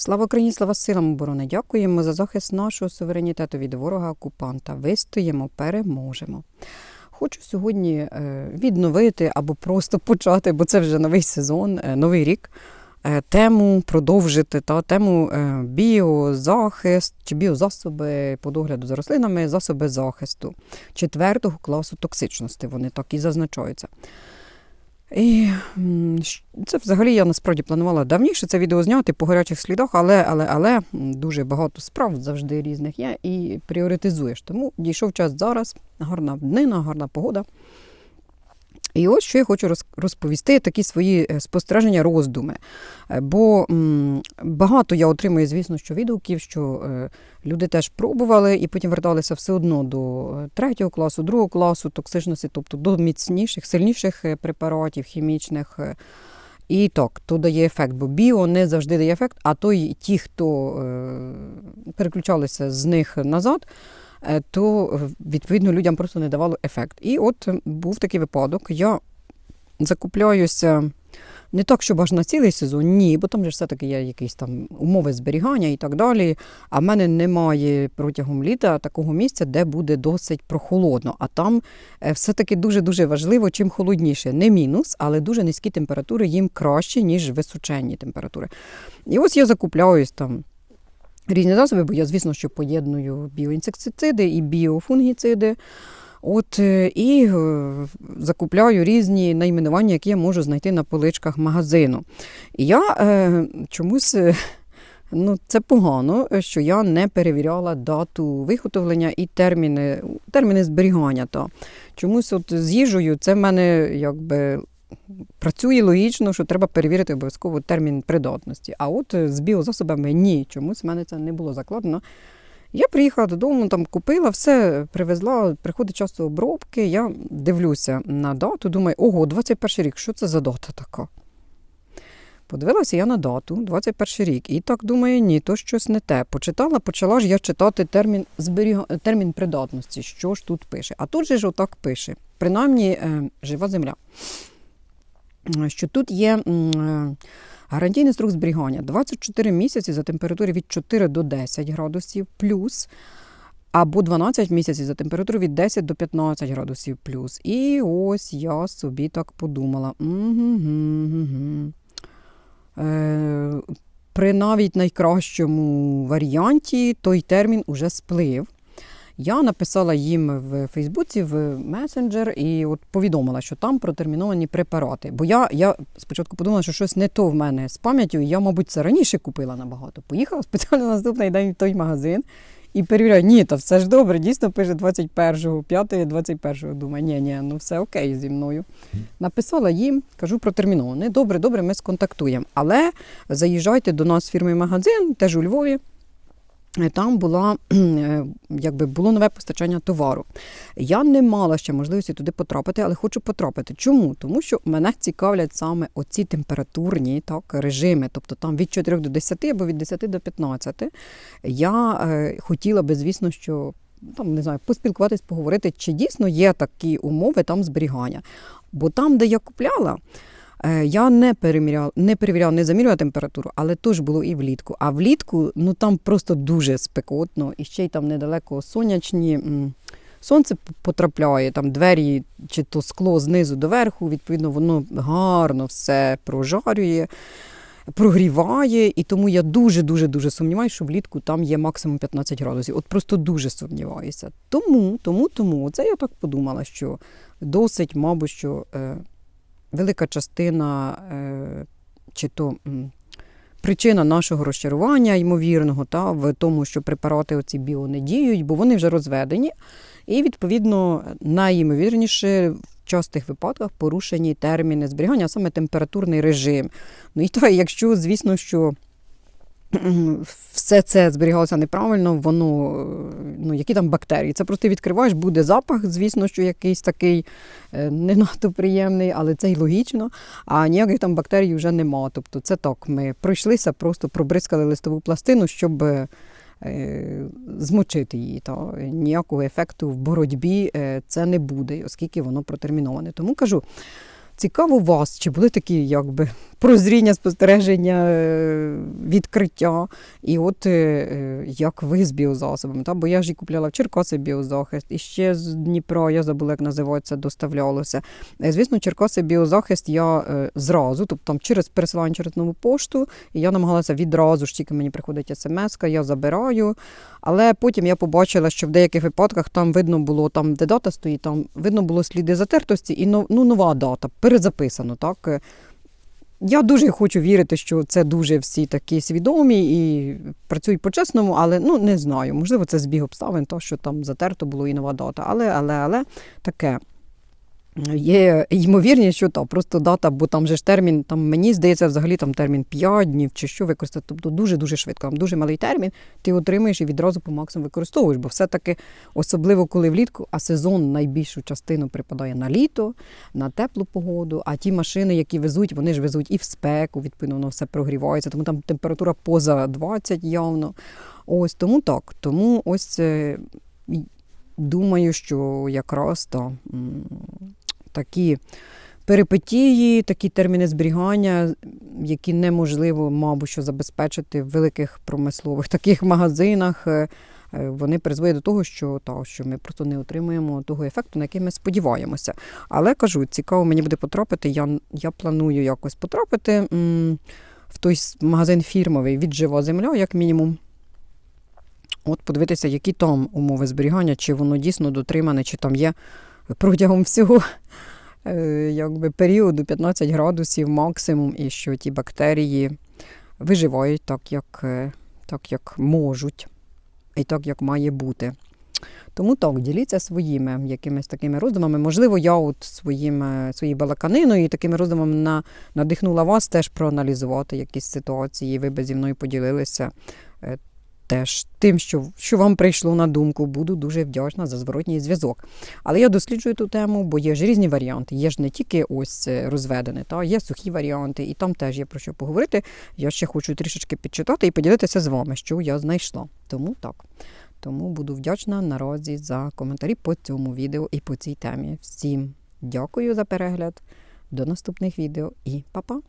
Слава Україні, слава силам оборони! Дякуємо за захист нашого суверенітету від ворога-окупанта. Вистоїмо, переможемо. Хочу сьогодні е, відновити або просто почати, бо це вже новий сезон, е, новий рік. е, Тему продовжити та тему біозахист чи біозасоби по догляду за рослинами, засоби захисту четвертого класу токсичності. Вони так і зазначаються. І це взагалі я насправді планувала давніше це відео зняти по гарячих слідах, але, але, але дуже багато справ завжди різних є і пріоритизуєш. Тому дійшов час зараз, гарна днина, гарна погода. І ось що я хочу розповісти такі свої е, спостереження, роздуми. Е, Бо багато я отримую, звісно, що відгуків, що е, люди теж пробували і потім верталися все одно до третього класу, другого класу токсичності, тобто до міцніших, сильніших препаратів, хімічних. І так, то дає ефект, бо біо не завжди дає ефект, а то й ті, хто переключалися з них назад, то е, відповідно людям просто не давало ефект. І от е, був такий випадок. Я закупляюся не так, щоб аж на цілий сезон, ні, бо там же все-таки є якісь там умови зберігання і так далі. А в мене немає протягом літа такого місця, де буде досить прохолодно. А там е, все-таки дуже-дуже важливо, чим холодніше. Не мінус, але дуже низькі температури їм краще, ніж височенні температури. І ось я закупляюсь там. Різні засоби, бо я, звісно, що поєдную біоінсектициди і біофунгіциди. От е, і е, закупляю різні найменування, які я можу знайти на поличках магазину. І я е, чомусь. е, Ну, це погано, що я не перевіряла дату виготовлення і терміни, терміни зберігання. Та. Чомусь от з їжею це в мене якби працює логічно, що треба перевірити обов'язково термін придатності. А от е, з біозасобами ні, чомусь в мене це не було закладено. Я приїхала додому, там купила, все привезла, приходить час обробки. Я дивлюся на дату, думаю, ого, 21 рік, що це за дата така? Подивилася я на дату, 21 рік, і так думаю, ні, то щось не те. Почитала, почала ж я читати термін, зберіга... термін придатності, що ж тут пише. А тут же ж отак пише, принаймні е, жива земля. Що тут є е, гарантійний строк зберігання 24 місяці за температури від 4 до 10 градусів плюс. Або 12 місяців за температуру від 10 до 15 градусів плюс. І ось я собі так подумала. Е, при навіть найкращому варіанті той термін уже сплив. Я написала їм в Фейсбуці, в месенджер, і от повідомила, що там протерміновані препарати. Бо я, я спочатку подумала, що щось не то в мене з пам'яттю, і я, мабуть, це раніше купила набагато. Поїхала спеціально на наступний день в той магазин і перевіряю, ні, то все ж добре, дійсно пише 21-го, 5-го, 21-го. Думаю, ні, ні, ну все окей зі мною. Написала їм, кажу протерміноване. Добре, добре, ми сконтактуємо. Але заїжджайте до нас в фірмі магазин, теж у Львові. Там була, е, якби було нове постачання товару. Я не мала ще можливості туди потрапити, але хочу потрапити. Чому? Тому що мене цікавлять саме оці температурні так, режими, тобто там від 4 до 10 або від 10 до 15. Я е, хотіла би, звісно, що там не знаю, поспілкуватись, поговорити, чи дійсно є такі умови там зберігання. Бо там, де я купляла, Я не переміряла, не перевіряла, не замірювала температуру, але теж було і влітку. А влітку ну там просто дуже спекотно, і ще й там недалеко сонячні. Сонце потрапляє, там двері чи то скло знизу до верху, відповідно, воно гарно все прожарює, прогріває. І тому я дуже-дуже дуже сумніваюся, що влітку там є максимум 15 градусів. От просто дуже сумніваюся. Тому, тому, тому, це я так подумала, що досить, мабуть, що. Е, велика частина е, чи то причина нашого розчарування, ймовірного, та, в тому, що препарати оці біо не діють, бо вони вже розведені. І, відповідно, найімовірніше в частих випадках порушені терміни зберігання, а саме температурний режим. Ну і то, якщо, звісно, що все це зберігалося неправильно, воно, е, ну, які там бактерії? Це просто відкриваєш, буде запах, звісно, що якийсь такий е, не надто приємний, але це й логічно. А ніяких там бактерій вже нема. Тобто це так, ми пройшлися, просто пробризкали листову пластину, щоб е, змочити її. Та ніякого ефекту в боротьбі це не буде, оскільки воно протерміноване. Тому кажу. цікаво вас, чи були такі якби прозріння, спостереження, е, відкриття. І от е, е, як ви з біозасобами. Та? Бо я ж і купляла в Черкаси біозахист, і ще з Дніпра, я забула, як називається, доставлялося. Звісно, Черкаси біозахист я зразу, тобто там через пересилання через нову пошту, і я намагалася відразу ж тільки мені приходить смс, я забираю. Але потім я побачила, що в деяких випадках там видно було, там, де дата стоїть, там видно було сліди затертості і ну, нова дата, перезаписано. Так? Я дуже хочу вірити, що це дуже всі такі свідомі і працюють по-чесному, але ну не знаю. Можливо, це збіг обставин, то що там затерто було і нова дата. Але, але, але таке. Є ймовірність, що та просто дата, бо там же ж термін, там мені здається, взагалі там термін 5 днів чи що використати. Тобто дуже дуже швидко. Там дуже малий термін, ти отримаєш і відразу по максимуму використовуєш. Бо все-таки, особливо коли влітку, а сезон найбільшу частину припадає на літо, на теплу погоду. А ті машини, які везуть, вони ж везуть і в спеку, відповідно, воно все прогрівається, тому там температура поза 20 явно. Ось тому так. Тому ось е, думаю, що якраз та, такі перипетії, такі терміни зберігання, які неможливо, мабуть, що забезпечити в великих промислових таких магазинах. е, е, Вони призводять до того, що, та, що ми просто не отримуємо того ефекту, на який ми сподіваємося. Але кажу, цікаво мені буде потрапити. Я, я планую якось потрапити м, в той магазин фірмовий від жива земля, як мінімум. От подивитися, які там умови зберігання, чи воно дійсно дотримане, чи там є протягом всього е, якби, періоду 15 градусів максимум, і що ті бактерії виживають так, як, е, так, як можуть, і так, як має бути. Тому так, діліться своїми якимись такими роздумами. Можливо, я от своїм, е, своєю балаканиною і такими роздумами на, надихнула вас теж проаналізувати якісь ситуації. Ви би зі мною поділилися теж тим, що, що вам прийшло на думку. Буду дуже вдячна за зворотній зв'язок. Але я досліджую ту тему, бо є ж різні варіанти. Є ж не тільки ось е, розведене, та є сухі варіанти, і там теж є про що поговорити. Я ще хочу трішечки підчитати і поділитися з вами, що я знайшла. Тому так. Тому буду вдячна наразі за коментарі по цьому відео і по цій темі. Всім дякую за перегляд. До наступних відео і па-па!